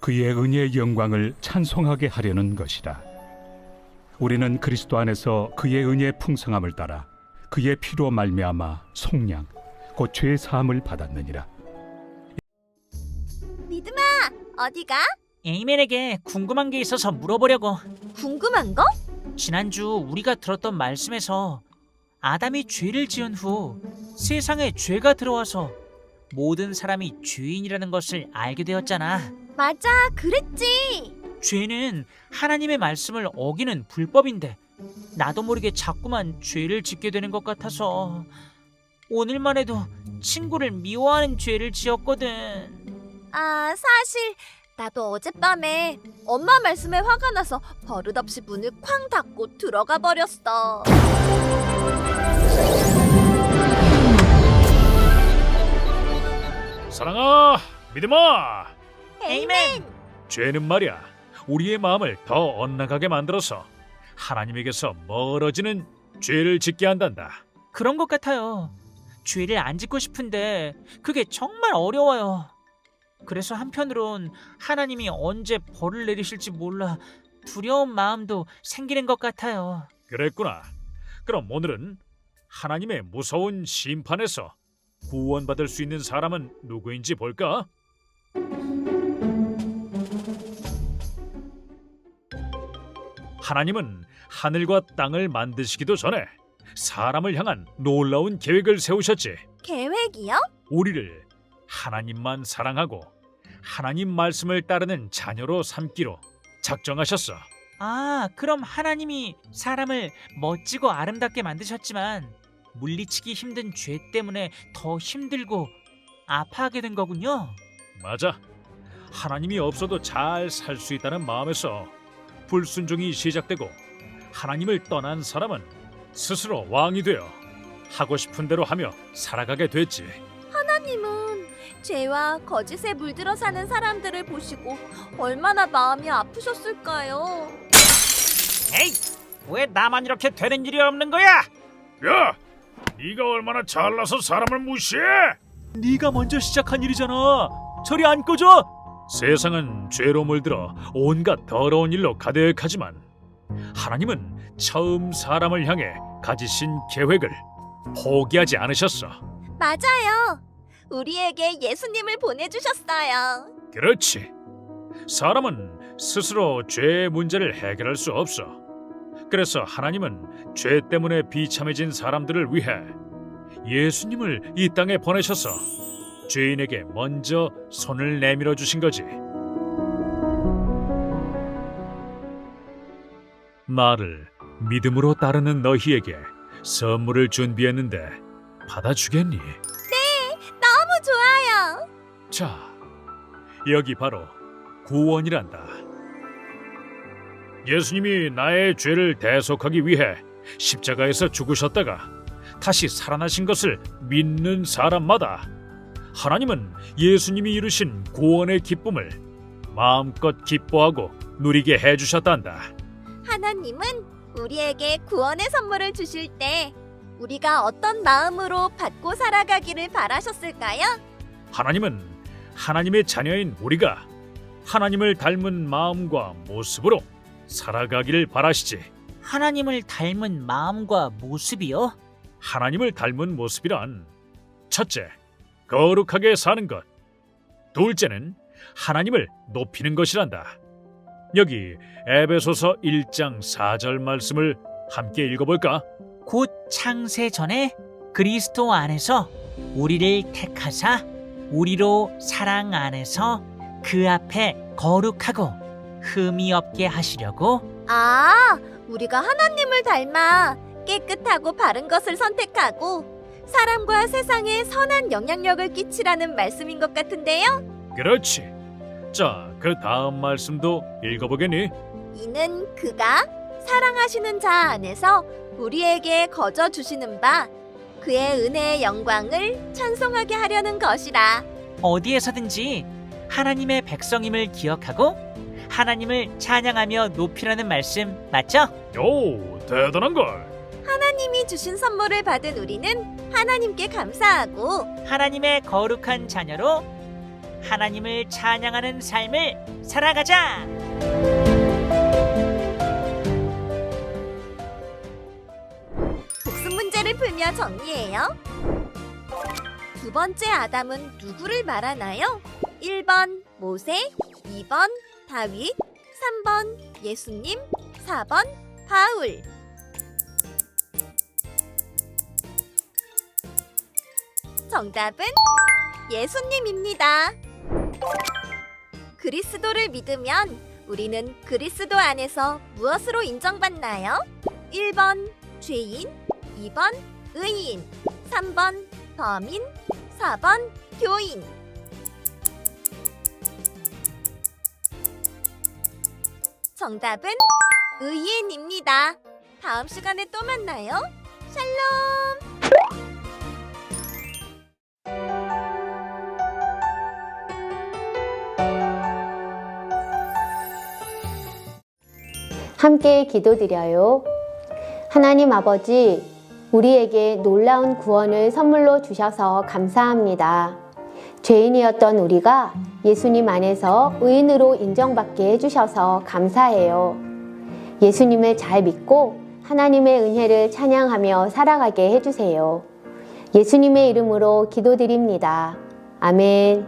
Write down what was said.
그의 은혜의 영광을 찬송하게 하려는 것이라. 우리는 그리스도 안에서 그의 은혜의 풍성함을 따라 그의 피로 말미암아 속량 곧 죄의 사함을 받았느니라. 믿음아, 어디가? 에이맨에게 궁금한 게 있어서 물어보려고. 궁금한 거? 지난주 우리가 들었던 말씀에서 아담이 죄를 지은 후 세상에 죄가 들어와서 모든 사람이 죄인이라는 것을 알게 되었잖아. 맞아, 그랬지. 죄는 하나님의 말씀을 어기는 불법인데 나도 모르게 자꾸만 죄를 짓게 되는 것 같아서 오늘만 해도 친구를 미워하는 죄를 지었거든. 아, 사실 나도 어젯밤에 엄마 말씀에 화가 나서 버릇없이 문을 쾅 닫고 들어가 버렸어. 사랑아, 믿음아, 에이맨! 죄는 말이야 우리의 마음을 더 엇나가게 만들어서 하나님에게서 멀어지는 죄를 짓게 한단다. 그런 것 같아요. 죄를 안 짓고 싶은데 그게 정말 어려워요. 그래서 한편으론 하나님이 언제 벌을 내리실지 몰라 두려운 마음도 생기는 것 같아요. 그랬구나. 그럼 오늘은 하나님의 무서운 심판에서 구원받을 수 있는 사람은 누구인지 볼까? 하나님은 하늘과 땅을 만드시기도 전에 사람을 향한 놀라운 계획을 세우셨지. 계획이요? 우리를 하나님만 사랑하고 하나님 말씀을 따르는 자녀로 삼기로 작정하셨어. 아, 그럼 하나님이 사람을 멋지고 아름답게 만드셨지만 물리치기 힘든 죄 때문에 더 힘들고 아파하게 된 거군요. 맞아. 하나님이 없어도 잘 살 수 있다는 마음에서 불순종이 시작되고 하나님을 떠난 사람은 스스로 왕이 되어 하고 싶은 대로 하며 살아가게 됐지. 하나님은 죄와 거짓에 물들어 사는 사람들을 보시고 얼마나 마음이 아프셨을까요? 에이, 왜 나만 이렇게 되는 일이 없는 거야? 야, 네가 얼마나 잘나서 사람을 무시해? 네가 먼저 시작한 일이잖아. 저리 안 꺼져. 세상은 죄로 물들어 온갖 더러운 일로 가득하지만 하나님은 처음 사람을 향해 가지신 계획을 포기하지 않으셨어. 맞아요. 우리에게 예수님을 보내주셨어요. 그렇지. 사람은 스스로 죄의 문제를 해결할 수 없어. 그래서 하나님은 죄 때문에 비참해진 사람들을 위해 예수님을 이 땅에 보내셔서 죄인에게 먼저 손을 내밀어 주신 거지. 나를 믿음으로 따르는 너희에게 선물을 준비했는데 받아주겠니? 너무 좋아요. 자, 여기 바로 구원이란다. 예수님이 나의 죄를 대속하기 위해 십자가에서 죽으셨다가 다시 살아나신 것을 믿는 사람마다 하나님은 예수님이 이루신 구원의 기쁨을 마음껏 기뻐하고 누리게 해주셨단다. 하나님은 우리에게 구원의 선물을 주실 때 우리가 어떤 마음으로 받고 살아가기를 바라셨을까요? 하나님은 하나님의 자녀인 우리가 하나님을 닮은 마음과 모습으로 살아가기를 바라시지. 하나님을 닮은 마음과 모습이요? 하나님을 닮은 모습이란 첫째, 거룩하게 사는 것. 둘째는 하나님을 높이는 것이란다. 여기 에베소서 1장 4절 말씀을 함께 읽어볼까? 곧 창세 전에 그리스도 안에서 우리를 택하사 우리로 사랑 안에서 그 앞에 거룩하고 흠이 없게 하시려고 아, 우리가 하나님을 닮아 깨끗하고 바른 것을 선택하고 사람과 세상에 선한 영향력을 끼치라는 말씀인 것 같은데요? 그렇지. 자, 그 다음 말씀도 읽어보겠니? 이는 그가 사랑하시는 자 안에서 우리에게 거저 주시는 바 그의 은혜의 영광을 찬송하게 하려는 것이라. 어디에서든지 하나님의 백성임을 기억하고 하나님을 찬양하며 높이라는 말씀 맞죠? 오, 대단한 걸. 하나님이 주신 선물을 받은 우리는 하나님께 감사하고 하나님의 거룩한 자녀로 하나님을 찬양하는 삶을 살아가자. 복습 문제를 풀며 정리해요. 두 번째 아담은 누구를 말하나요? 1번 모세, 2번 다윗, 3번 예수님, 4번 바울. 정답은 예수님입니다. 그리스도를 믿으면 우리는 그리스도 안에서 무엇으로 인정받나요? 1번 죄인, 2번 의인, 3번 범인, 4번 교인. 정답은 의인입니다. 다음 시간에 또 만나요. 샬롬! 함께 기도드려요. 하나님 아버지, 우리에게 놀라운 구원을 선물로 주셔서 감사합니다. 죄인이었던 우리가 예수님 안에서 의인으로 인정받게 해주셔서 감사해요. 예수님을 잘 믿고 하나님의 은혜를 찬양하며 살아가게 해주세요. 예수님의 이름으로 기도드립니다. 아멘.